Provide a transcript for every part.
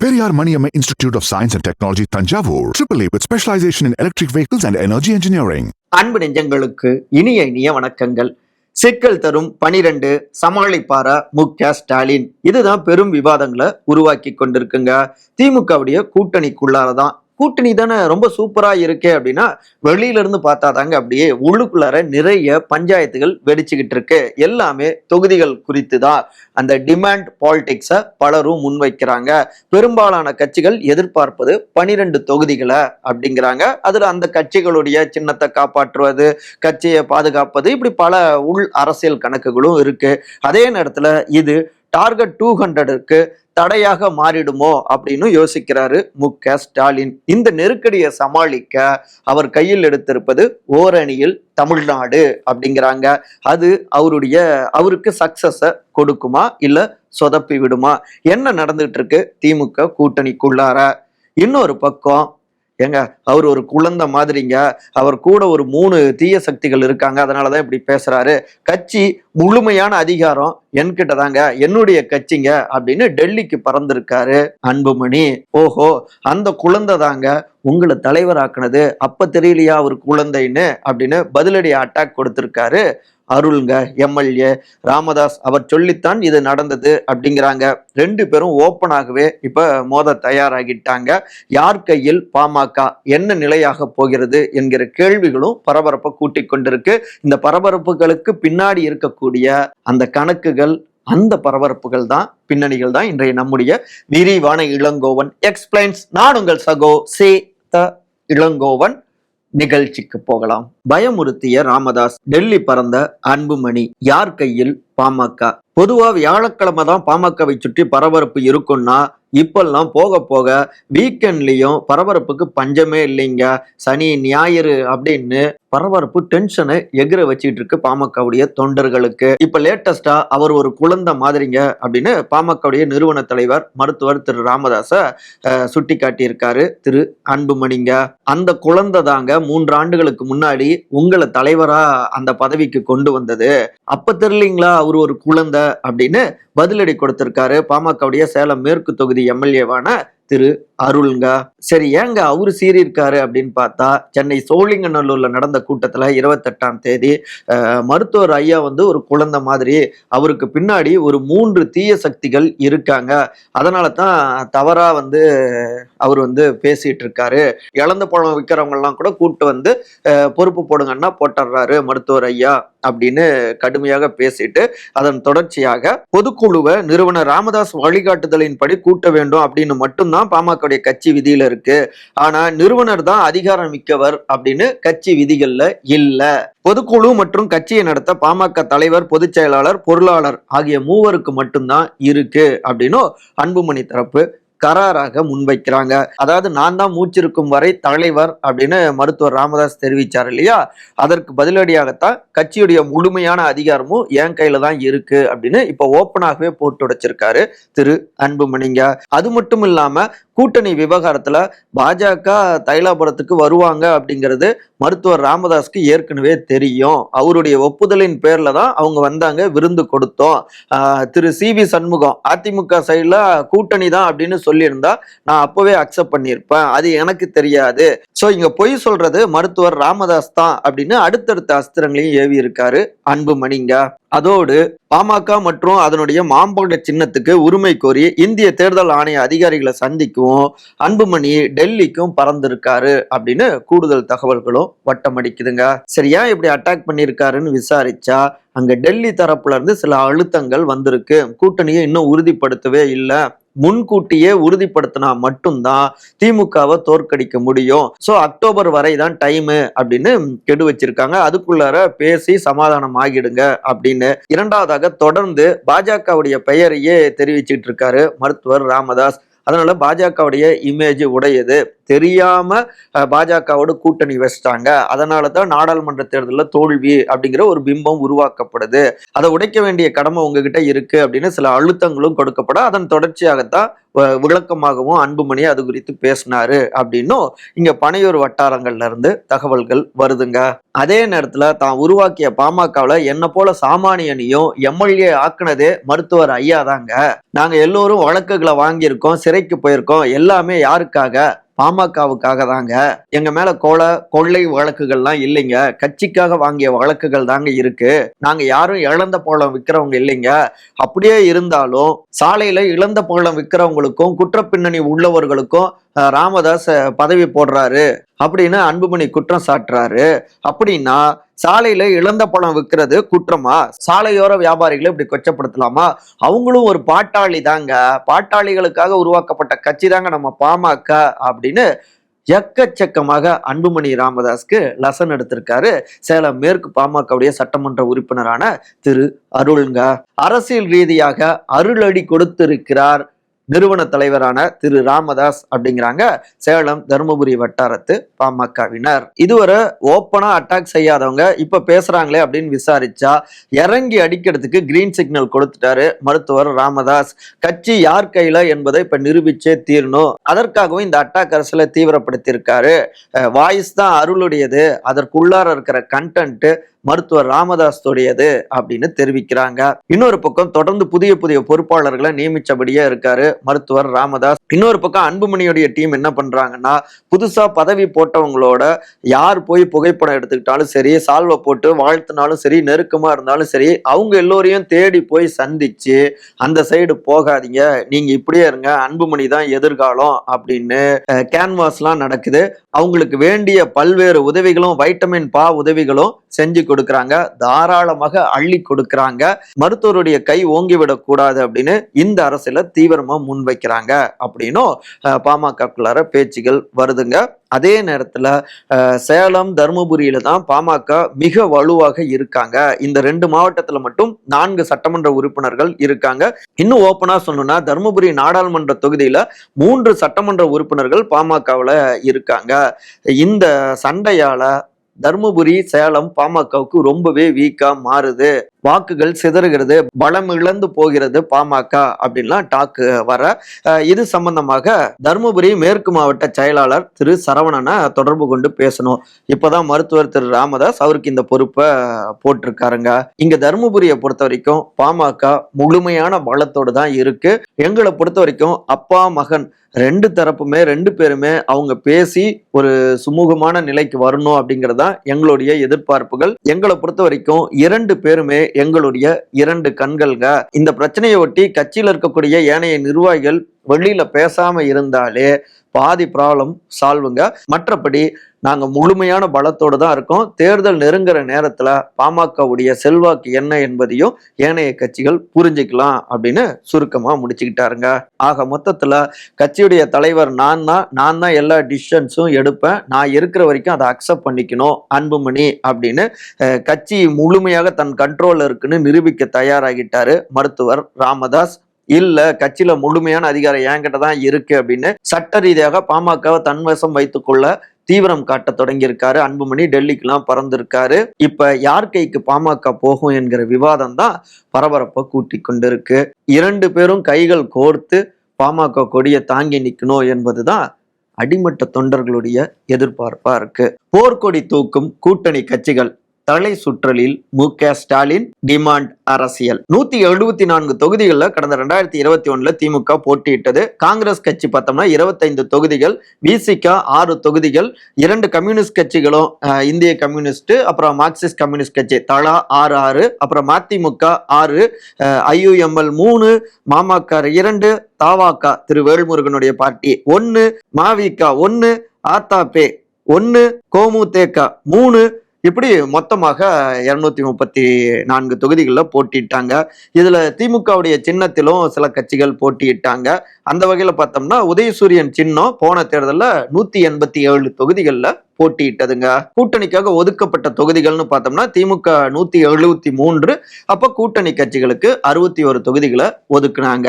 Periyar Maniamma Institute of Science and Technology, Tanjavur. AAA with specialization in electric vehicles and energy engineering. அன்பு நெஞ்சங்களுக்கு இனிய இனிய வணக்கங்கள் சிக்கல் தரும் பனிரெண்டு சமாளிப்பாரா மு க ஸ்டாலின் இதுதான் பெரும் விவாதங்களை உருவாக்கி கொண்டிருக்குங்க திமுகவுடைய கூட்டணிக்குள்ளாரதான் கூட்டணி தானே ரொம்ப சூப்பரா இருக்கே அப்படின்னா வெளியில இருந்து பார்த்தா தாங்க அப்படியே உள்ளுக்குள்ளார நிறைய பஞ்சாயத்துகள் வெடிச்சுக்கிட்டு இருக்கு. எல்லாமே தொகுதிகள் குறித்து தான் அந்த டிமாண்ட் பாலிடிக்ஸை பலரும் முன்வைக்கிறாங்க. பெரும்பாலான கட்சிகள் எதிர்பார்ப்பது பனிரெண்டு தொகுதிகளை அப்படிங்கிறாங்க. அதுல அந்த கட்சிகளுடைய சின்னத்தை காப்பாற்றுவது கட்சியை பாதுகாப்பது இப்படி பல உள் அரசியல் கணக்குகளும் இருக்கு. அதே நேரத்துல இது டார்கெட் டூ ஹண்ட்ரடுக்கு தடையாக மாறிடுமோ அப்படின்னு யோசிக்கிறாரு மு க ஸ்டாலின். இந்த நெருக்கடியை சமாளிக்க அவர் கையில் எடுத்திருப்பது ஓரணியில் தமிழ்நாடு அப்படிங்கிறாங்க. அது அவருடைய அவருக்கு சக்சஸை கொடுக்குமா இல்லை சொதப்பி விடுமா? என்ன நடந்துட்டு இருக்கு? திமுக கூட்டணிக்குள்ளார. இன்னொரு பக்கம் ஏங்க அவர் ஒரு குழந்தை மாதிரிங்க. அவர் கூட ஒரு மூணு தீய சக்திகள் இருக்காங்க. அதனாலதான் இப்படி பேசுறாரு. கட்சி முழுமையான அதிகாரம் என்கிட்ட தாங்க என்னுடைய கட்சிங்க அப்படின்னு டெல்லிக்கு பறந்திருக்காரு அன்புமணி. ஓஹோ அந்த குழந்தை தாங்க உங்களை தலைவராக்குனது. அப்ப தெரியலையா அவர் குழந்தைன்னு அப்படின்னு பதிலடி அட்டாக் கொடுத்திருக்காரு. அருள்ங்க எம்எல்ஏ ராமதாஸ் அவர் சொல்லித்தான் இது நடந்தது அப்படிங்கிறாங்க. ரெண்டு பேரும் ஓப்பனாகவே இப்போ மோத தயாராகிட்டாங்க. யார் கையில் பாமக என்ன நிலையாக போகிறது என்கிற கேள்விகளும் பரபரப்பை கூட்டிக் கொண்டிருக்கு. இந்த பரபரப்புகளுக்கு பின்னாடி இருக்கக்கூடிய அந்த கணக்குகள் அந்த பரபரப்புகள் தான் பின்னணிகள் தான் இன்றைய நம்முடைய விரிவான இளங்கோவன் எக்ஸ்பிளைன்ஸ் நான் உங்கள் சகோ சே த இளங்கோவன். நிகழ்ச்சிக்கு போகலாம். பயமுறுத்திய ராமதாஸ் டெல்லி பறந்த அன்புமணி யார் கையில் பாமக? பொதுவா வியாழக்கிழமை தான் பாமகவை சுற்றி பரபரப்பு இருக்கும்னா இப்பெல்லாம் போக போக வீக்கெண்ட்லயும் பரபரப்புக்கு பஞ்சமே இல்லைங்க. சனி ஞாயிறு அப்படின்னு பரபரப்பு டென்ஷனை எகிர வச்சிட்டு இருக்கு பாமகவுடைய தொண்டர்களுக்கு. இப்ப லேட்டஸ்டா அவர் ஒரு குழந்தை மாதிரிங்க அப்படின்னு பாமகவுடைய நிறுவன தலைவர் மருத்துவர் திரு ராமதாச சுட்டி காட்டியிருக்காரு திரு அன்புமணிங்க. அந்த குழந்தை தாங்க மூன்று ஆண்டுகளுக்கு முன்னாடி உங்களை தலைவரா அந்த பதவிக்கு கொண்டு வந்தது. அப்ப தெரியலீங்களா? அவர் ஒரு குழந்தை அப்படின்னு பதிலடி கொடுத்திருக்காரு பாமகவுடைய சேலம் மேற்கு தொகுதி எம்எல்ஏவான திரு அருள்ங்க. சரி ஏங்க அவரு சீறியிருக்காரு அப்படின்னு பார்த்தா சென்னை சோழிங்கநல்லூர்ல நடந்த கூட்டத்துல இருபத்தெட்டாம் தேதி மருத்துவர் ஐயா வந்து ஒரு குழந்தை மாதிரி அவருக்கு பின்னாடி ஒரு மூன்று தீய சக்திகள் இருக்காங்க. அதனால தான் தவறா வந்து அவர் வந்து பேசிட்டு இருக்காரு இழந்த பழம் விற்கிறவங்க எல்லாம் கூட கூப்பிட்டு வந்து பொறுப்பு போடுங்கன்னா போட்டுடுறாரு மருத்துவர் ஐயா. அப்படின்னு கடுமையாக பேசிட்டு அதன் தொடர்ச்சியாக பொதுக்குழுவை நிறுவனர் ராமதாஸ் வழிகாட்டுதலின்படி கூட்ட வேண்டும் அப்படின்னு மட்டும்தான் பாமகவுடைய கட்சி விதியில இருக்கு. ஆனா நிறுவனர் தான் அதிகாரம் மிக்கவர் அப்படின்னு கட்சி விதிகள்ல இல்ல. பொதுக்குழு மற்றும் கட்சியை நடத்த பாமக தலைவர் பொதுச் செயலாளர் பொருளாளர் ஆகிய மூவருக்கு மட்டும்தான் இருக்கு அப்படின்னும் அன்புமணி தரப்பு கராராக முன்வைக்கிறாங்க. அதாவது நான் தான் மூச்சிருக்கும் வரை தலைவர் அப்படின்னு மருத்துவர் ராமதாஸ் தெரிவிச்சார் இல்லையா? அதற்கு பதிலடியாகத்தான் கட்சியுடைய முழுமையான அதிகாரமும் என் கையில தான் இருக்கு அப்படின்னு இப்ப ஓப்பனாகவே போட்டு உடைச்சிருக்காரு திரு அன்புமணிங்க. அது மட்டும் இல்லாம கூட்டணி விவகாரத்துல பாஜக தைலாபுரத்துக்கு வருவாங்க அப்படிங்கிறது மருத்துவர் ராமதாஸ்க்கு ஏற்கனவே தெரியும். அவருடைய ஒப்புதலின் பேர்ல தான் அவங்க வந்தாங்க விருந்து கொடுத்தோம். ஆஹ் திரு சி வி சண்முகம் அதிமுக சைடுல கூட்டணி தான் அப்படின்னு சொல்லியிருந்தா நான் அப்பவே அக்செப்ட் பண்ணியிருப்பேன். அது எனக்கு தெரியாது. ஸோ இங்க பொய் சொல்றது மருத்துவர் ராமதாஸ் தான் அப்படின்னு அடுத்தடுத்த அஸ்திரங்களையும் ஏவி இருக்காரு அன்புமணிங்க அதோடு பாமக மற்றும் அதனுடைய மாம்பழ சின்னத்துக்கு உரிமை கோரி இந்திய தேர்தல் ஆணைய அதிகாரிகளை சந்திக்கவும் அன்புமணி டெல்லிக்கும் பறந்திருக்காரு அப்படின்னு கூடுதல் தகவல்களும் வட்டமடிக்குதுங்க. சரியா இப்படி அட்டாக் பண்ணியிருக்காருன்னு விசாரிச்சா அங்க டெல்லி தரப்புல இருந்து சில அழுத்தங்கள் வந்திருக்கு. கூட்டணியை இன்னும் உறுதிப்படுத்தவே இல்லை. முன்கூட்டியே உறுதிப்படுத்தினா மட்டும்தான் திமுகவை தோற்கடிக்க முடியும். ஸோ அக்டோபர் வரை தான் டைமு அப்படின்னு கெடு வச்சிருக்காங்க. அதுக்குள்ளார பேசி சமாதானம் ஆகிடுங்க அப்படின்னு இரண்டாவதாக தொடர்ந்து பாஜகவுடைய பெயரையே தெரிவிச்சிட்டு இருக்காரு மருத்துவர் ராமதாஸ். அதனால பாஜகவுடைய இமேஜ் உடையது தெரியாம பாஜகவோட கூட்டணி வச்சிட்டாங்க. அதனால தான் நாடாளுமன்ற தேர்தலில் தோல்வி அப்படிங்கிற ஒரு பிம்பம் உருவாக்கப்படுது. அதை உடைக்க வேண்டிய கடமை உங்ககிட்ட இருக்கு அப்படின்னு சில அழுத்தங்களும் கொடுக்கப்பட அதன் தொடர்ச்சியாகத்தான் விளக்கமாகவும் அன்புமணி அது குறித்து பேசினாரு அப்படின்னும் இங்க பனையூர் வட்டாரங்கள்ல இருந்து தகவல்கள் வருதுங்க. அதே நேரத்துல தான் உருவாக்கிய பாமகவுல என்ன போல சாமானியனையும் எம்எல்ஏ ஆக்குனதே மருத்துவர் ஐயா தாங்க. நாங்க எல்லோரும் வழக்குகளை வாங்கியிருக்கோம் சிறைக்கு போயிருக்கோம் எல்லாமே யாருக்காக? பாமகவுக்காக தாங்க எங்க மேல கோல கொள்ளை வழக்குகள்லாம் இல்லைங்க. கட்சிக்காக வாங்கிய வழக்குகள் தாங்க இருக்கு. நாங்க யாரும் இழந்த போலம் விற்கிறவங்க இல்லைங்க. அப்படியே இருந்தாலும் சாலையில இழந்த போலம் விற்கிறவங்களுக்கும் குற்றப்பின்னணி உள்ளவர்களுக்கும் ராமதாஸ் பதவி போடுறாரு. அப்படின்னு அன்புமணி குற்றம் சாட்டுறாரு. அப்படின்னா சாலையில இழந்த பழம் விற்கிறது குற்றமா? சாலையோர வியாபாரிகளை இப்படி கொச்சப்படுத்தலாமா? அவங்களும் ஒரு பாட்டாளி தாங்க. பாட்டாளிகளுக்காக உருவாக்கப்பட்ட கட்சி தாங்க நம்ம பாமக அப்படின்னு எக்கச்சக்கமாக அன்புமணி ராமதாஸ்க்கு லசன் எடுத்திருக்காரு. சேலம் மேற்கு பாமகவுடைய சட்டமன்ற உறுப்பினரான திரு அருள்ங்க. அரசியல் ரீதியாக அருளடி கொடுத்திருக்கிறார் நிறுவன தலைவரான திரு ராமதாஸ் அப்படிங்கிறாங்க. சேலம் தருமபுரி வட்டாரத்து பாமகவினர். இதுவரை ஓப்பனா அட்டாக் செய்யாதவங்க இப்ப பேசுறாங்களே அப்படின்னு விசாரிச்சா இறங்கி அடிக்கிறதுக்கு கிரீன் சிக்னல் கொடுத்துட்டாரு மருத்துவர் ராமதாஸ். கட்சி யார் கையில என்பதை இப்ப நிரூபிச்சே தீரணும். அதற்காகவும் இந்த அட்டாக் அரசியலை தீவிரப்படுத்தியிருக்காரு. வாய்ஸ் தான் அருளுடையது. அதற்குள்ளார இருக்கிற கண்டென்ட் மருத்துவர் ராமதாஸ்துடையது அப்படின்னு தெரிவிக்கிறாங்க. இன்னொரு பக்கம் தொடர்ந்து புதிய புதிய பொறுப்பாளர்களை நியமிச்சபடியே இருக்காரு மருத்துவர் ராமதாஸ். இன்னொரு பக்கம் அன்புமணியுடைய டீம் என்ன பண்றாங்கன்னா புதுசா பதவி போட்டவங்களோட யார் போய் புகைப்படம் எடுத்துக்கிட்டாலும் சரி சால்வை போட்டு வாழ்த்தினாலும் சரி நெருக்கமா இருந்தாலும் சரி அவங்க எல்லோரையும் தேடி போய் சந்திச்சு அந்த சைடு போகாதீங்க நீங்க இப்படியே இருங்க அன்புமணி தான் எதிர்காலம் அப்படின்னு கேன்வாஸ்லாம் நடக்குது. அவங்களுக்கு வேண்டிய பல்வேறு உதவிகளும் வைட்டமின் பா உதவிகளும் செஞ்சு கொடுக்குறாங்க. தாராளமாக அள்ளி கொடுக்குறாங்க. மருத்துவருடைய கை ஓங்கிவிடக்கூடாது அப்படின்னு இந்த அரசியல தீவிரமா முன்வைக்கிறாங்க. அப்படின்னும் பாமகக்குள்ளார பேச்சுகள் வருதுங்க. அதே நேரத்தில் சேலம் தருமபுரியில் தான் பாமக மிக வலுவாக இருக்காங்க. இந்த ரெண்டு மாவட்டத்தில் மட்டும் நான்கு சட்டமன்ற உறுப்பினர்கள் இருக்காங்க. இன்னும் ஓப்பனாக சொல்லணும்னா தருமபுரி நாடாளுமன்ற தொகுதியில் மூன்று சட்டமன்ற உறுப்பினர்கள் பாமகவில் இருக்காங்க. இந்த சண்டையால் தருமபுரி சேலம் பாமகவுக்கு ரொம்பவே வீக்காக மாறுது. வாக்குகள் சிதறுகிறது பலம் இழந்து போகிறது பாமக அப்படின்லாம் டாக்கு வர இது சம்பந்தமாக தருமபுரி மேற்கு மாவட்ட செயலாளர் திரு சரவணனை தொடர்பு கொண்டு பேசணும். இப்போதான் மருத்துவர் திரு ராமதாஸ் அவருக்கு இந்த பொறுப்பை போட்டிருக்காருங்க. இங்க தருமபுரியை பொறுத்த வரைக்கும் பாமக முழுமையான பலத்தோடு தான் இருக்கு. எங்களை பொறுத்த வரைக்கும் அப்பா மகன் ரெண்டு தரப்புமே ரெண்டு பேருமே அவங்க பேசி ஒரு சுமூகமான நிலைக்கு வரணும் அப்படிங்கிறது தான் எங்களுடைய எதிர்பார்ப்புகள். எங்களை பொறுத்த வரைக்கும் இரண்டு பேருமே எங்களுடைய இரண்டு கண்கள்க. இந்த பிரச்சனையை ஒட்டி கட்சியில் இருக்கக்கூடிய ஏனைய நிர்வாகிகள் வெளியில பேசாம இருந்தாலே பாதி ப்ராப்ளம் சால்வுங்க மற்றபடி நாங்கள் முழுமையான பலத்தோடு தான் இருக்கோம். தேர்தல் நெருங்குற நேரத்தில் பாமகவுடைய செல்வாக்கு என்ன என்பதையும் ஏனைய கட்சிகள் புரிஞ்சுக்கலாம் அப்படின்னு சுருக்கமாக முடிச்சுக்கிட்டாருங்க. ஆக மொத்தத்தில் கட்சியுடைய தலைவர் நான் தான் நான் தான் எல்லா டிசிஷன்ஸும் எடுப்பேன். நான் இருக்கிற வரைக்கும் அதை அக்செப்ட் பண்ணிக்கணும் அன்புமணி அப்படின்னு கட்சி முழுமையாக தன் கண்ட்ரோலில் இருக்குன்னு நிரூபிக்க தயாராகிட்டாரு மருத்துவர் ராமதாஸ். இல்ல கட்சியில முழுமையான அதிகாரம் என்கிட்ட தான் இருக்கு அப்படின்னு சட்ட ரீதியாக பாமகவை தன்வசம் வைத்துக்கொள்ள தீவிரம் காட்ட தொடங்கியிருக்காரு. அன்புமணி டெல்லிக்கெல்லாம் பறந்திருக்காரு. இப்ப யார் கைக்கு பாமக போகும் என்கிற விவாதம் தான் பரபரப்பை கூட்டி கொண்டிருக்கு. இரண்டு பேரும் கைகள் கோர்த்து பாமக கொடியை தாங்கி நிற்கணும் என்பதுதான் அடிமட்ட தொண்டர்களுடைய எதிர்பார்ப்பா இருக்கு. போர்க்கொடி தூக்கும் கூட்டணி கட்சிகள் தலை சுற்றலில் மு. க. ஸ்டாலின் டிமாண்ட் அரசியல். நூத்தி எழுபத்தி நான்கு தொகுதிகளில் கடந்த ரெண்டாயிரத்தி இருபத்தி ஒண்ணுல திமுக போட்டியிட்டது. காங்கிரஸ் கட்சி பார்த்தோம்னா இருபத்தைந்து தொகுதிகள் விசிக ஆறு தொகுதிகள் இரண்டு கம்யூனிஸ்ட் கட்சிகளும் இந்திய கம்யூனிஸ்ட் அப்புறம் மார்க்சிஸ்ட் கம்யூனிஸ்ட் கட்சி தலா ஆறு ஆறு அப்புறம் மதிமுக ஆறு ஐயுஎம்எல் மூணு மாமக இரண்டு தாவாக்கா திரு வேல்முருகனுடைய பார்ட்டி ஒன்னு மாவிகா ஒன்னு ஆத்தாப்பே ஒன்னு கோமுதேகா மூணு இப்படி மொத்தமாக இருநூத்தி முப்பத்தி நான்கு தொகுதிகளில் போட்டியிட்டாங்க. இதுல திமுகவுடைய சின்னத்திலும் சில கட்சிகள் போட்டியிட்டாங்க. அந்த வகையில பார்த்தோம்னா உதயசூரியன் சின்னம் போன தேர்தலில் நூத்தி எண்பத்தி ஏழு தொகுதிகளில் போட்டியிட்டதுங்க. கூட்டணிக்காக ஒதுக்கப்பட்ட தொகுதிகள்னு பார்த்தோம்னா திமுக நூத்தி எழுபத்தி மூன்று அப்ப கூட்டணி கட்சிகளுக்கு அறுபத்தி ஒரு தொகுதிகளை ஒதுக்குனாங்க.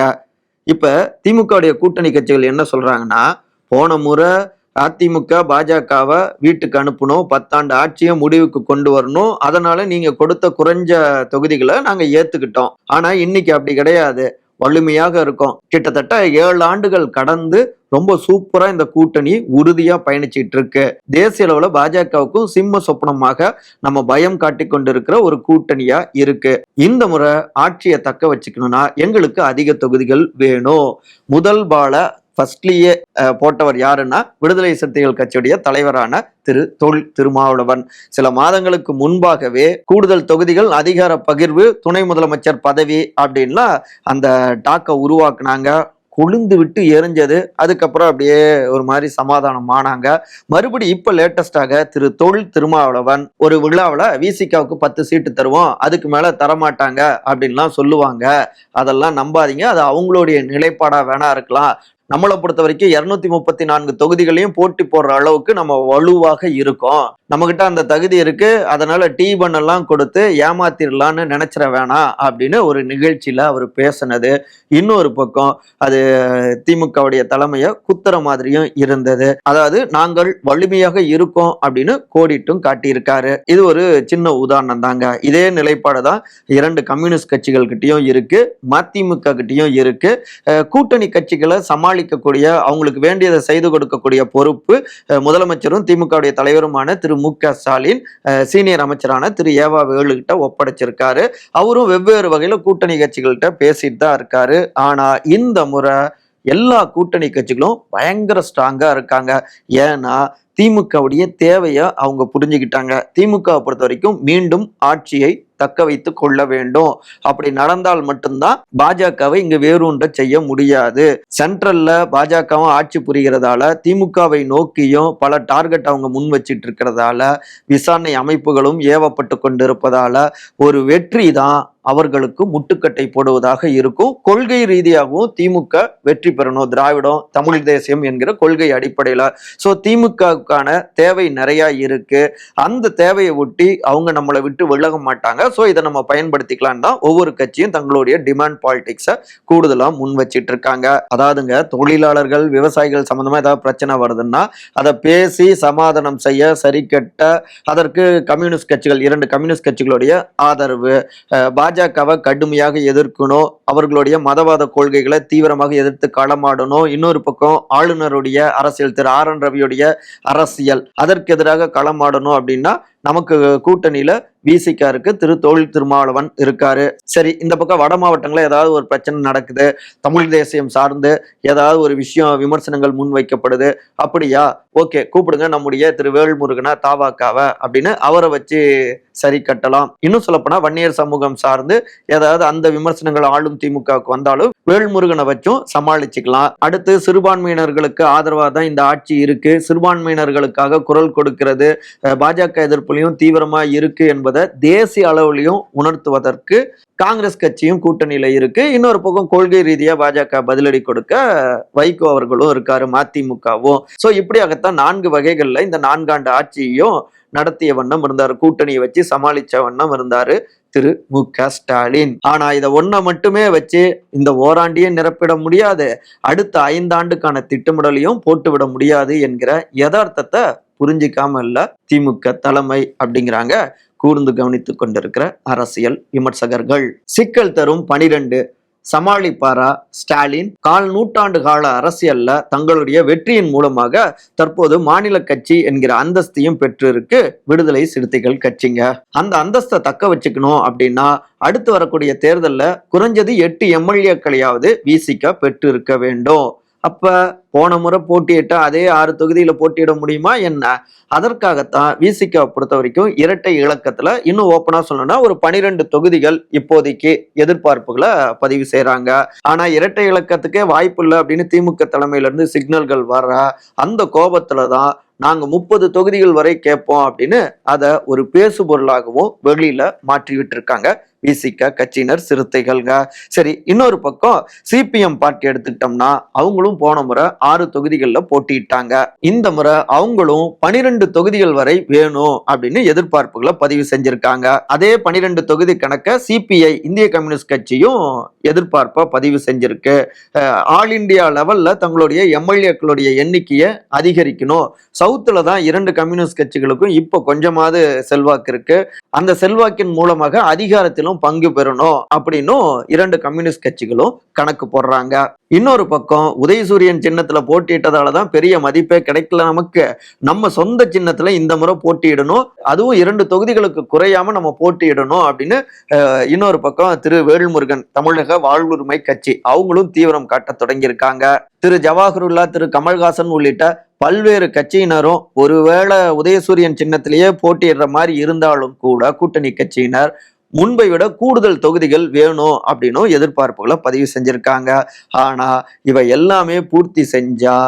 இப்ப திமுகவுடைய கூட்டணி கட்சிகள் என்ன சொல்றாங்கன்னா போன முறை அதிமுக பாஜகவை வீட்டுக்கு அனுப்பணும். பத்தாண்டு ஆட்சியை முடிவுக்கு கொண்டு வரணும். அதனால நீங்க கொடுத்த குறைஞ்ச தொகுதிகளை நாங்க ஏத்துக்கிட்டோம். ஆனா இன்னைக்கு அப்படி கிடையாது. வலிமையாக இருக்கும். கிட்டத்தட்ட ஏழு ஆண்டுகள் கடந்து ரொம்ப சூப்பரா இந்த கூட்டணி உறுதியா பயணிச்சிட்டு இருக்கு. தேசிய அளவுல பாஜகவுக்கும் சிம்ம சொப்பனமாக நம்ம பயம் காட்டி கொண்டிருக்கிற ஒரு கூட்டணியா இருக்கு. இந்த முறை ஆட்சியை தக்க வச்சுக்கணும்னா எங்களுக்கு அதிக தொகுதிகள் வேணும். முதல் பால ஃபர்ஸ்ட்லியே போட்டவர் யாருன்னா விடுதலை சிறுத்தைகள் கட்சியுடைய தலைவரான திரு தொல் திருமாவளவன். சில மாதங்களுக்கு முன்பாகவே கூடுதல் தொகுதிகள் அதிகார பகிர்வு துணை முதலமைச்சர் பதவி அப்படின்லாம் அந்த டாக்கை உருவாக்குனாங்க. கொழுந்து விட்டு எரிஞ்சது. அதுக்கப்புறம் அப்படியே ஒரு மாதிரி சமாதானம் ஆனாங்க மறுபடி இப்போ லேட்டஸ்டாக திரு தொல் திருமாவளவன் ஒரு விழாவில் விசிகாவுக்கு பத்து சீட்டு தருவோம் அதுக்கு மேலே தரமாட்டாங்க அப்படின்லாம் சொல்லுவாங்க. அதெல்லாம் நம்பாதீங்க. அது அவங்களுடைய நிலைப்பாடாக வேணா இருக்கலாம். நம்மளை பொறுத்த வரைக்கும் இருநூத்தி முப்பத்தி நான்கு தொகுதிகளையும் போட்டி போடுற அளவுக்கு நம்ம வலுவாக இருக்கோம். நம்மகிட்ட அந்த தகுதி இருக்கு. அதனால டீ பண்ணெல்லாம் கொடுத்து ஏமாத்திரலான்னு நினைச்சிட வேணாம் அப்படின்னு ஒரு நிகழ்ச்சியில அவர் பேசினது. இன்னொரு பக்கம் அது திமுகவுடைய தலைமையை குத்துற மாதிரியும் இருந்தது. அதாவது நாங்கள் வலிமையாக இருக்கோம் அப்படின்னு கோடிட்டும் காட்டியிருக்காரு. இது ஒரு சின்ன உதாரணம் தாங்க. இதே நிலைப்பாடு தான் இரண்டு கம்யூனிஸ்ட் கட்சிகள் கிட்டேயும் இருக்கு. மதிமுக கிட்டேயும் இருக்கு கூட்டணி கட்சிகளை சமாளிக்கக்கூடிய அவங்களுக்கு வேண்டியதை செய்து கொடுக்கக்கூடிய பொறுப்பு முதலமைச்சரும் திமுகவுடைய தலைவருமான திரு. மு. க. ஸ்டாலின் சீனியர் அமைச்சரான திரு. ஏவா வேலு கிட்ட ஒப்படைச்சிருக்காரு. அவரும் வெவ்வேறு வகையில கூட்டணி கட்சிகள்கிட்ட பேசிட்டு தான் இருக்காரு. ஆனா இந்த முறை எல்லா கூட்டணி கட்சிகளும் பயங்கர ஸ்ட்ராங்கா இருக்காங்க. ஏன்னா திமுகவுடைய தேவையை அவங்க புரிஞ்சுக்கிட்டாங்க. திமுகவை பொறுத்த வரைக்கும் மீண்டும் ஆட்சியை தக்க வைத்து கொள்ள வேண்டும். அப்படி நடந்தால் மட்டும்தான் பாஜகவை இங்கு வேரூன்ற செய்ய முடியாது. சென்ட்ரல்ல பாஜகவும் ஆட்சி புரிகிறதால திமுகவை நோக்கியும் பல டார்கெட் அவங்க முன் வச்சிட்டு இருக்கிறதால விசாரணை அமைப்புகளும் ஏவப்பட்டு கொண்டிருப்பதால ஒரு வெற்றி தான் அவர்களுக்கு முட்டுக்கட்டை போடுவதாக இருக்கும். கொள்கை ரீதியாகவும் திமுக வெற்றி பெறணும். திராவிடம் தமிழ் தேசியம் என்கிற கொள்கை அடிப்படையில். ஸோ திமுகவுக்கான தேவை நிறையா இருக்கு. அந்த தேவையை ஒட்டி அவங்க நம்மளை விட்டு விலக மாட்டாங்க. ஸோ இதை நம்ம பயன்படுத்திக்கலாம் தான் ஒவ்வொரு கட்சியும் தங்களுடைய டிமாண்ட் பாலிடிக்ஸை கூடுதலாக முன் வச்சிட்டு இருக்காங்க அதாவதுங்க தொழிலாளர்கள் விவசாயிகள் சம்மந்தமாக ஏதாவது பிரச்சனை வருதுன்னா அதை பேசி சமாதானம் செய்ய சரி கட்ட அதற்கு கம்யூனிஸ்ட் கட்சிகள் இரண்டு கம்யூனிஸ்ட் கட்சிகளுடைய ஆதரவு பாஜக பாஜகவை கடுமையாக எதிர்க்கணும் அவர்களுடைய மதவாத கொள்கைகளை தீவிரமாக எதிர்த்து களமாடணும். இன்னொரு பக்கம் ஆளுநருடைய அரசியல் திரு ஆர் என் ரவியுடைய அரசியல் அதற்கு எதிராக களமாடணும் அப்படின்னா நமக்கு கூட்டணியில விசிகா இருக்கு திரு தொழில் திருமாவளவன் இருக்காரு. சரி இந்த பக்கம் வட மாவட்டங்களில் ஏதாவது ஒரு பிரச்சனை நடக்குது தமிழ் தேசியம் சார்ந்து ஏதாவது ஒரு விஷயம் விமர்சனங்கள் முன் வைக்கப்படுது அப்படியா? ஓகே கூப்பிடுங்க நம்முடைய திரு வேல்முருகனா தாவாக்காவ அப்படின்னு அவரை வச்சு சரி கட்டலாம். இன்னும் சொல்லப்போனா வன்னியர் சமூகம் சார்ந்து ஏதாவது அந்த விமர்சனங்கள் ஆளும் திமுகவுக்கு வந்தாலும் வேல்முருகனை வச்சும் சமாளிச்சுக்கலாம். அடுத்து சிறுபான்மையினர்களுக்கு ஆதரவாக தான் இந்த ஆட்சி இருக்கு. சிறுபான்மையினர்களுக்காக குரல் கொடுக்கிறது. பாஜக எதிர்ப்புலையும் தீவிரமா இருக்கு என்பதை தேசிய அளவுலையும் உணர்த்துவதற்கு காங்கிரஸ் கட்சியும் கூட்டணியில இருக்கு. இன்னொரு பக்கம் கொள்கை ரீதியா பாஜக பதிலடி கொடுக்க வைகோ அவர்களும் இருக்காரு மதிமுகவும். ஸோ இப்படியாகத்தான் நான்கு வகைகள்ல இந்த நான்காண்டு ஆட்சியையும் நடத்திய வண்ணம் இருந்தார். கூட்டணியை வச்சு சமாளிச்ச வண்ணம் இருந்தாரு. திரு மு க ஸ்டாலின். ஆனா இதை ஒன்ன மட்டுமே வச்சு இந்த ஓராண்டியே நிரப்பிட முடியாது. அடுத்த ஐந்தாண்டுக்கான திட்டமிடலையும் போட்டுவிட முடியாது என்கிற யதார்த்தத்தை புரிஞ்சிக்காம இல்ல திமுக தலைமை அப்படிங்கிறாங்க. கூர்ந்து கவனித்து கொண்டிருக்கிற அரசியல் விமர்சகர்கள். சிக்கல் தரும் பனிரெண்டு சமாளிப்பாரா ஸ்டாலின்? கால் நூற்றாண்டு கால அரசியல்ல தங்களுடைய வெற்றியின் மூலமாக தற்போது மாநில கட்சி என்கிற அந்தஸ்தையும் பெற்றிருக்கு. விடுதலை சிறுத்தைகள் கட்சிங்க. அந்த அந்தஸ்தை தக்க வச்சுக்கணும் அப்படின்னா அடுத்து வரக்கூடிய தேர்தலில் குறைஞ்சது எட்டு எம்எல்ஏக்களையாவது விசிக பெற்று இருக்க வேண்டும். அப்ப போன முறை போட்டியிட்ட அதே ஆறு தொகுதியில போட்டியிட முடியுமா என்ன? அதற்காகத்தான் விசிக பொறுத்த வரைக்கும் இரட்டை இலக்கத்துல இன்னும் ஓப்பனா சொல்லணும்னா ஒரு பனிரெண்டு தொகுதிகள் இப்போதைக்கு எதிர்பார்ப்புகளை பதிவு செய்கிறாங்க ஆனா இரட்டை இலக்கத்துக்கே வாய்ப்பு இல்லை அப்படின்னு திமுக தலைமையில இருந்து சிக்னல்கள் வர்ற அந்த கோபத்தில் தான் நாங்க முப்பது தொகுதிகள் வரை கேட்போம் அப்படின்னு அதை ஒரு பேசு பொருளாகவும் வெளியில மாற்றி விட்டுருக்காங்க விசிக கட்சியினர் சிறுத்தைகள்க சரி இன்னொரு பக்கம் சிபிஎம் பார்ட்டி எடுத்துக்கிட்டோம்னா அவங்களும் போன முறை ஆறு தொகுதிகளில் போட்டியிட்டாங்க. இந்த முறை அவங்களும் பனிரெண்டு தொகுதிகள் வரை வேணும் அப்படின்னு எதிர்பார்ப்புகளை பதிவு செஞ்சிருக்காங்க. அதே பனிரெண்டு தொகுதி கணக்க சிபிஐ இந்திய கம்யூனிஸ்ட் கட்சியும் எதிர்பார்ப்பை பதிவு செஞ்சிருக்கு. ஆல் இந்தியா லெவல்ல தங்களுடைய எம்எல்ஏக்களுடைய எண்ணிக்கையை அதிகரிக்கணும். சவுத்துல தான் இரண்டு கம்யூனிஸ்ட் கட்சிகளுக்கும் இப்போ கொஞ்சமாவது செல்வாக்கு இருக்கு. அந்த செல்வாக்கின் மூலமாக அதிகாரத்திலும் பங்கு பெறணும் அப்படின்னும் இரண்டு கம்யூனிஸ்ட் கட்சிகளும் கணக்கு போடுறாங்க. இன்னொரு பக்கம் உதயசூரியன் சின்னத்துல போட்டியிட்டதால தான் பெரிய மதிப்பே கிடைக்கல நமக்கு. நம்ம சொந்த சின்னத்துல இந்த முறை போட்டியிடணும். அதுவும் இரண்டு தொகுதிகளுக்கு குறையாம நம்ம போட்டியிடணும் அப்படின்னு இன்னொரு பக்கம் திரு வேல்முருகன் தமிழக வாழ்வுரிமை கட்சி அவங்களும் தீவிரம் காட்ட தொடங்கியிருக்காங்க. திரு ஜவாஹருல்லா திரு கமல்ஹாசன் உள்ளிட்ட பல்வேறு கட்சியினரும் ஒருவேளை உதயசூரியன் சின்னத்திலேயே போட்டியிடுற மாதிரி இருந்தாலும் கூட கூட்டணி கட்சியினர் முன்பை விட கூடுதல் தொகுதிகள் வேணும் அப்படின்னும் எதிர்பார்ப்புகளை பதிவு செஞ்சிருக்காங்க. ஆனா இவை எல்லாமே பூர்த்தி செஞ்சா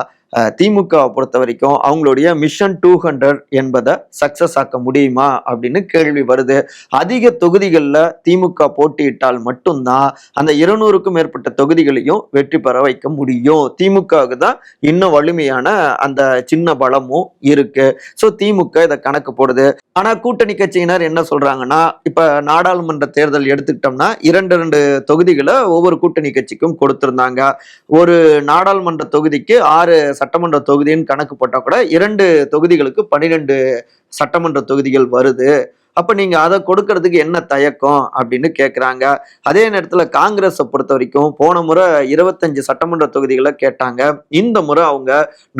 திமுகவை பொறுத்த வரைக்கும் அவங்களுடைய மிஷன் டூ ஹண்ட்ரட் என்பதை சக்சஸ் ஆக்க முடியுமா அப்படின்னு கேள்வி வருது. அதிக தொகுதிகளில் திமுக போட்டியிட்டால் மட்டும்தான் அந்த இருநூறுக்கும் மேற்பட்ட தொகுதிகளையும் வெற்றி பெற வைக்க முடியும். திமுகவுக்கு தான் இன்னும் வலிமையான அந்த சின்ன பலமும் இருக்கு. ஸோ திமுக இதை கணக்கு போடுது. ஆனால் கூட்டணி கட்சியினர் என்ன சொல்றாங்கன்னா இப்போ நாடாளுமன்ற தேர்தல் எடுத்துக்கிட்டோம்னா இரண்டு ரெண்டு தொகுதிகளை ஒவ்வொரு கூட்டணி கட்சிக்கும் கொடுத்துருந்தாங்க. ஒரு நாடாளுமன்ற தொகுதிக்கு ஆறு சட்டமன்ற தொகுதின்னு கணக்கு போட்டால் கூட இரண்டு தொகுதிகளுக்கு பன்னிரெண்டு சட்டமன்ற தொகுதிகள் வருது. அப்போ நீங்கள் அதை கொடுக்கறதுக்கு என்ன தயக்கம் அப்படின்னு கேட்குறாங்க அதே நேரத்தில் காங்கிரஸை பொறுத்த வரைக்கும் போன முறை இருபத்தஞ்சு சட்டமன்ற தொகுதிகளை கேட்டாங்க. இந்த முறை அவங்க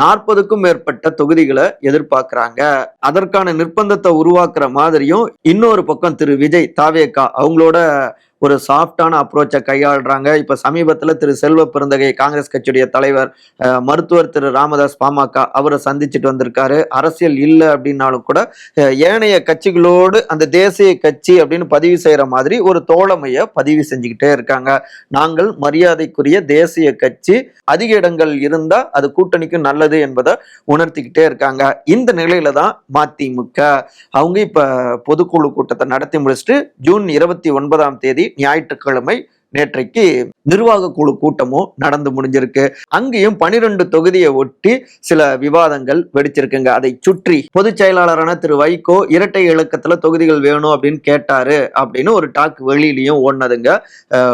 நாற்பதுக்கும் மேற்பட்ட தொகுதிகளை எதிர்பார்க்குறாங்க. அதற்கான நிர்பந்தத்தை உருவாக்குற மாதிரியும் இன்னொரு பக்கம் திரு விஜய் தாவேக்கா அவங்களோட ஒரு சாஃப்டான அப்ரோச்சை கையாளுறாங்க. இப்போ சமீபத்தில் திரு செல்வ பெருந்தகை காங்கிரஸ் கட்சியுடைய தலைவர் மருத்துவர் திரு ராமதாஸ் பாமக அவரை சந்திச்சுட்டு வந்திருக்காரு. அரசியல் இல்லை அப்படின்னாலும் கூட ஏனைய கட்சிகளோடு அந்த தேசிய கட்சி அப்படின்னு பதிவு செய்கிற மாதிரி ஒரு தோழமையை பதிவு செஞ்சுக்கிட்டே இருக்காங்க. நாங்கள் மரியாதைக்குரிய தேசிய கட்சி அதிக இடங்கள் இருந்தால் அது கூட்டணிக்கு நல்லது என்பதை உணர்த்திக்கிட்டே இருக்காங்க. இந்த நிலையில தான் மதிமுக. அவங்க இப்போ பொதுக்குழு கூட்டத்தை நடத்தி முடிச்சுட்டு ஜூன் இருபத்தி ஒன்பதாம் தேதி ஞாயிற்றுக்கிழமை நேற்றைக்கு நிர்வாக குழு கூட்டமும் நடந்து முடிஞ்சிருக்கு. அங்கேயும் பனிரெண்டு தொகுதியை ஒட்டி சில விவாதங்கள் வெடிச்சிருக்குங்க. அதை சுற்றி பொதுச் செயலாளரான திரு வைகோ இரட்டை இலக்கத்துல தொகுதிகள் வேணும் அப்படின்னு கேட்டாரு அப்படின்னு ஒரு டாக் வெளியிலையும் ஓடினதுங்க.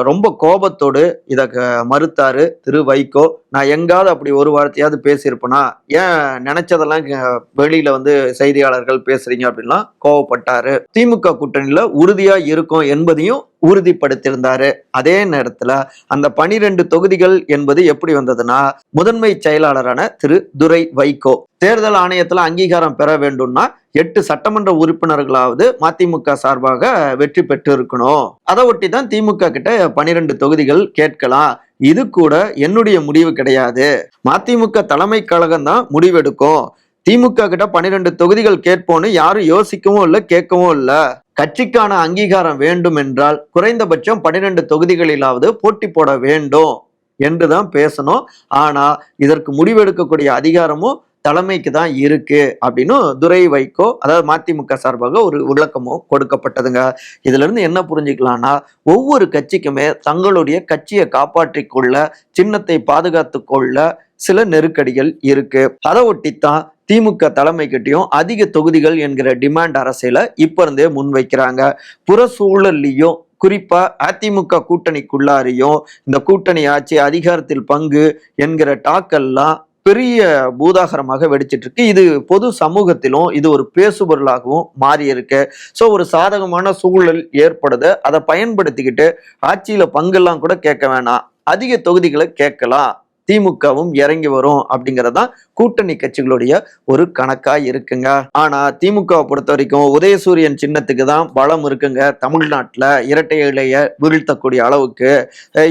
ரொம்ப கோபத்தோடு இதை க- மறுத்தாரு திரு வைகோ. நான் எங்காவது அப்படி ஒரு வார்த்தையாவது பேசியிருப்பேனா? ஏன் நினைச்சதெல்லாம் வெளியில வந்து செய்தியாளர்கள் பேசுறீங்க அப்படின்லாம் கோவப்பட்டாரு. திமுக கூட்டணியில உறுதியா இருக்கும் என்பதையும் உறுதிப்படுத்தியிருந்தாரு. அதே நேரத்துல அந்த பனிரெண்டு தொகுதிகள் என்பது எப்படி வந்ததுன்னா முதன்மை செயலாளரான திரு துரை வைகோ. தேர்தல் ஆணையத்துல அங்கீகாரம் பெற வேண்டும்னா எட்டு சட்டமன்ற உறுப்பினர்களாவது மதிமுக சார்பாக வெற்றி பெற்று இருக்கணும் அதை ஒட்டி தான் திமுக கிட்ட பனிரெண்டு தொகுதிகள் கேட்கலாம். இது கூட என்னுடைய முடிவு கிடையாது. மதிமுக தலைமை கழகம் தான் முடிவெடுக்கும். திமுக கிட்ட பன்னிரெண்டு தொகுதிகள் கேட்போன்னு யாரும் யோசிக்கவும் இல்லை கேட்கவும் இல்லை. கட்சிக்கான அங்கீகாரம் வேண்டும் என்றால் குறைந்தபட்சம் பன்னிரெண்டு தொகுதிகளிலாவது போட்டி போட வேண்டும் என்றுதான் பேசணும். ஆனா இதற்கு முடிவெடுக்கக்கூடிய அதிகாரமும் தலைமைக்கு தான் இருக்கு அப்படின்னு துரை வைகோ அதாவது மதிமுக சார்பாக ஒரு விளக்கமும் கொடுக்கப்பட்டதுங்க. இதுல இருந்து என்ன புரிஞ்சுக்கலாம்னா ஒவ்வொரு கட்சிக்குமே தங்களுடைய கட்சியை காப்பாற்றிக்கொள்ள சின்னத்தை பாதுகாத்து கொள்ள சில நெருக்கடிகள் இருக்கு. அதை ஒட்டித்தான் திமுக தலைமைக்கிட்டையும் அதிக தொகுதிகள் என்கிற டிமாண்ட் அரசியலை இப்ப இருந்தே முன்வைக்கிறாங்க. புற சூழல்லையும் குறிப்பா அதிமுக கூட்டணிக்குள்ளாரையும் இந்த கூட்டணி ஆட்சி அதிகாரத்தில் பங்கு என்கிற டாக்கெல்லாம் பெரிய பூதாகரமாக வெடிச்சிட்டு இருக்கு. இது பொது சமூகத்திலும் இது ஒரு பேசுபொருளாகவும் மாறி இருக்கு ஸோ ஒரு சாதகமான சூழல் ஏற்படுது. அதை பயன்படுத்திக்கிட்டு ஆட்சியில பங்கெல்லாம் கூட கேட்க வேணாம். அதிக தொகுதிகளை கேட்கலாம். திமுகவும் இறங்கி வரும் அப்படிங்கறதான் கூட்டணி கட்சிகளுடைய ஒரு கணக்கா இருக்குங்க. ஆனா திமுகவை பொறுத்த வரைக்கும் உதயசூரியன் சின்னத்துக்கு தான் பலம் இருக்குங்க. தமிழ்நாட்டுல இரட்டை இலைய வீழ்த்தக்கூடிய அளவுக்கு.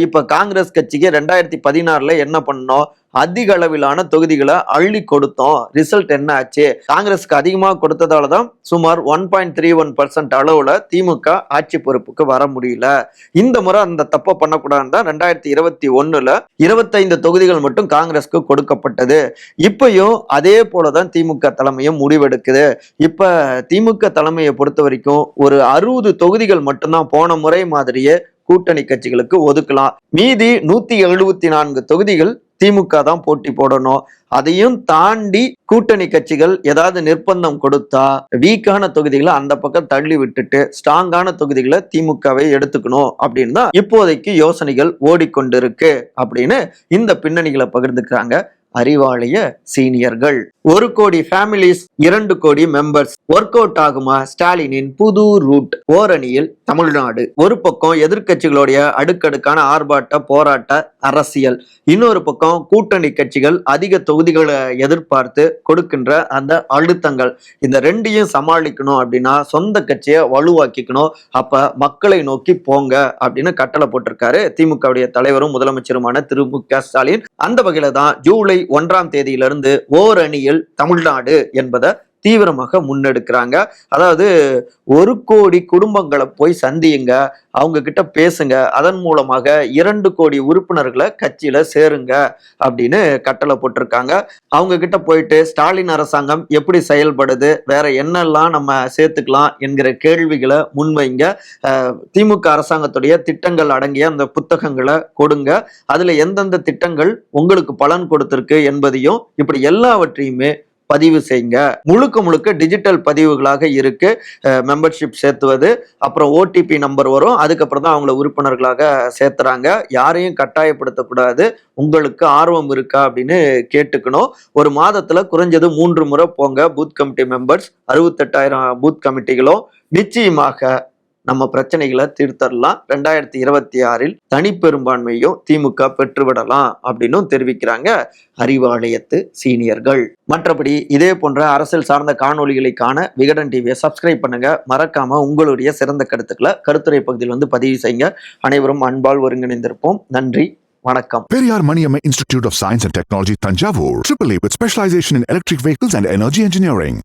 இப்ப காங்கிரஸ் கட்சிக்கு ரெண்டாயிரத்தி பதினாறுல என்ன பண்ணோம் அதிக அளவிலான தொகுதிகளை அள்ளி கொடுத்தோம். ரிசல்ட் என்ன ஆச்சு? காங்கிரஸ்க்கு அதிகமாக கொடுத்ததால தான் சுமார் one point three one percent அளவில் திமுக ஆட்சி பொறுப்புக்கு வர முடியல. இந்த முறை அந்த தப்பை பண்ணக்கூடாதுன்னு தான் ரெண்டாயிரத்தி இருபத்தி ஒன்னுல இருபத்தைந்து தொகுதிகள் மட்டும் காங்கிரஸ்க்கு கொடுக்கப்பட்டது. இப்பயும் அதே போலதான் திமுக தலைமையும் முடிவெடுக்குது. இப்ப திமுக தலைமையை பொறுத்த வரைக்கும் ஒரு அறுபது தொகுதிகள் மட்டும்தான் போன முறை மாதிரியே கூட்டணி கட்சிகளுக்கு ஒதுக்கலாம். மீதி நூத்தி எழுபத்தி நான்கு தொகுதிகள் திமுக தான் போட்டி போடணும். அதையும் தாண்டி கூட்டணி கட்சிகள் ஏதாவது நிர்பந்தம் கொடுத்தா வீக்கான தொகுதிகளை அந்த பக்கம் தள்ளி விட்டுட்டு ஸ்ட்ராங்கான தொகுதிகளை திமுகவை எடுத்துக்கணும் அப்படின்னு தான் இப்போதைக்கு யோசனைகள் ஓடிக்கொண்டிருக்கு அப்படின்னு இந்த பின்னணிகளை பகிர்ந்துக்கிறாங்க அறிவாலய சீனியர்கள். ஒரு கோடி ஃபேமிலிஸ் இரண்டு கோடி மெம்பர்ஸ் ஒர்க் அவுட் ஆகுமா? ஸ்டாலினின் புது ரூட் ஓரணியில் தமிழ்நாடு. ஒரு பக்கம் எதிர்க்கட்சிகளுடைய அடுக்கடுக்கான ஆர்ப்பாட்ட போராட்ட அரசியல். இன்னொரு பக்கம் கூட்டணி கட்சிகள் அதிக தொகுதிகளை எதிர்பார்த்து கொடுக்கின்ற அந்த அழுத்தங்கள். இந்த ரெண்டையும் சமாளிக்கணும் அப்படின்னா சொந்த கட்சியை வலுவாக்கிக்கணும். அப்ப மக்களை நோக்கி போங்க அப்படின்னு கட்டளை போட்டிருக்காரு. திமுகவுடைய தலைவரும் முதலமைச்சருமான திரு மு க ஸ்டாலின். அந்த வகையில தான் ஜூலை ஒன்றாம் தேதியிலிருந்து ஓர் அணியில் தமிழ்நாடு என்பதை தீவிரமாக முன்னெடுக்கிறாங்க. அதாவது ஒரு கோடி குடும்பங்களை போய் சந்தியுங்க அவங்க கிட்ட பேசுங்க அதன் மூலமாக இரண்டு கோடி உறுப்பினர்களை கட்சியில சேருங்க அப்படின்னு கட்டளை போட்டிருக்காங்க. அவங்க கிட்ட போயிட்டு ஸ்டாலின் அரசாங்கம் எப்படி செயல்படுது வேற என்னெல்லாம் நம்ம சேர்த்துக்கலாம் என்கிற கேள்விகளை முன்வைங்க. திமுக அரசாங்கத்துடைய திட்டங்கள் அடங்கிய அந்த புத்தகங்களை கொடுங்க. அதுல எந்தெந்த திட்டங்கள் உங்களுக்கு பலன் கொடுத்திருக்கு என்பதையும் இப்படி எல்லாவற்றையுமே பதிவு செய்யுங்க. முழுக்க முழுக்க டிஜிட்டல் பதிவுகளாக இருக்கு. மெம்பர்ஷிப் சேர்த்துவது அப்புறம் ஓடிபி நம்பர் வரும். அதுக்கப்புறம் தான் அவங்கள உறுப்பினர்களாக சேர்த்துறாங்க. யாரையும் கட்டாயப்படுத்தக்கூடாது. உங்களுக்கு ஆர்வம் இருக்கா அப்படின்னு கேட்டுக்கணும். ஒரு மாதத்துல குறைஞ்சது மூன்று முறை போங்க. பூத் கமிட்டி மெம்பர்ஸ் அறுபத்தெட்டாயிரம் பூத் கமிட்டிகளும் நிச்சயமாக நம்ம பிரச்சனைகளை தீர்த்தரலாம். ரெண்டாயிரத்தி இருபத்தி ஆறில் தனி பெரும்பான்மையும் திமுக பெற்றுவிடலாம் அப்படின்னும் தெரிவிக்கிறாங்க அறிவாலயத்து சீனியர்கள். மற்றபடி இதே போன்ற அரசியல் சார்ந்த காணொலிகளை காண விகடன் டிவியை சப்ஸ்கிரைப் பண்ணுங்க. மறக்காம உங்களுடைய சிறந்த கருத்துக்களை கருத்துரை பகுதியில் வந்து பதிவு செய்யுங்க. அனைவரும் அன்பால் ஒருங்கிணைந்திருப்போம். நன்றி வணக்கம். Periyar Maniamma Institute of science technology Technology, Tanjavur. AAA with specialisation in electric vehicles and energy engineering